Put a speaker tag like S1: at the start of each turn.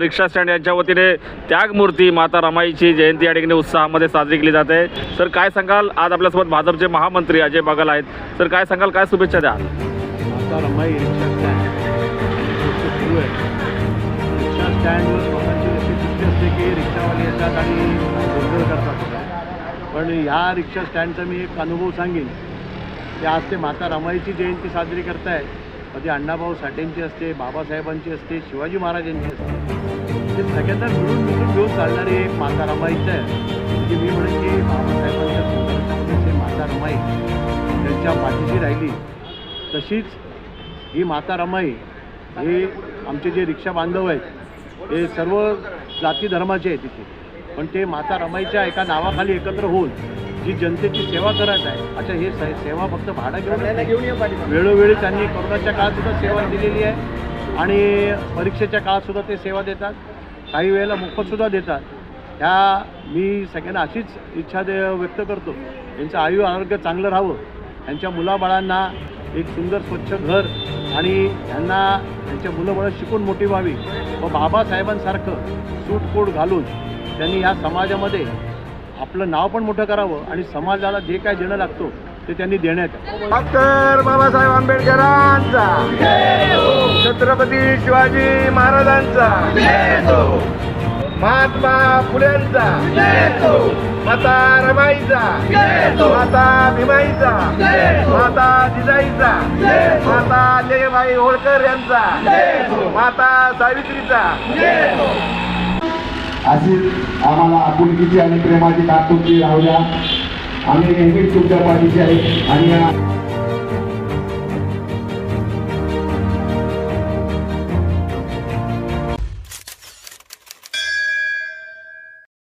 S1: रिक्षा stand यांच्या वतीने त्यागमूर्ती माता रमाईची जयंती या ठिकाणी उत्साहामध्ये साजरी केली जाते. सर काय सांगाल? आज आपल्यासोबत भाजपचे महामंत्री अजय बागल आहेत. सर काय सांगाल? काय शुभेच्छा द्याल
S2: माता रमाई रिक्षा स्टँड. असते की रिक्षावाले येतात आणि गोंधळ करतात पण ह्या रिक्षा स्टँडचा मी एक अनुभव सांगेन. की आज ते माता रमाईची जयंती साजरी करतायत. कधी अण्णाभाऊ साठेंची असते बाबासाहेबांची असते शिवाजी महाराजांची असते. ते सगळ्यांना मिळून मिळून घेऊन चालणारी एक माता रमाईचं आहे. म्हणजे मी म्हणेन की बाबासाहेबांच्या संघर्षामध्ये माता रमाई त्यांच्या पाठीशी राहिली तशीच ही माता रमाई हे आमचे जे रिक्षा बांधव आहेत हे सर्व जाती धर्माचे आहेत तिथे पण ते माता रमाईच्या एका नावाखाली एकत्र होऊन जी जनतेची सेवा करत आहे अच्छा हे से- सेवा फक्त भाडं घेऊन नाही. वेळोवेळी त्यांनी कोरोनाच्या काळात सुद्धा सेवा दिलेली आहे. आणि परीक्षेच्या काळात सुद्धा ते सेवा देतात. काही वेळेला मोफतसुद्धा देतात. ह्या मी सगळ्यांना अशीच इच्छा दे व्यक्त करतो. यांचं आयु आरोग्य चांगलं राहावं. यांच्या मुलाबाळांना एक सुंदर स्वच्छ घर आणि यांना त्यांच्या मुलं शिकून मोठी व्हावी. व बाबासाहेबांसारखं सूटकोट घालून त्यांनी या समाजामध्ये आपलं नाव पण मोठं करावं आणि समाजाला जे काय देणं लागतो ते त्यांनी देण्यात
S3: डॉक्टर बाबासाहेब आंबेडकरांचा. छत्रपती शिवाजी महाराजांचा. महात्मा फुलेंचा. माता रमाईचा. माता भीमाईचा. माता जिजाईचा. माता लेबाई होळकर यांचा. माता सावित्रीचा.
S4: अशीच आम्हाला आपुलकीची आणि प्रेमाची तात्पुरती राहू द्या. आम्ही नेहमीच तुमच्या पाठीशी आहे आणि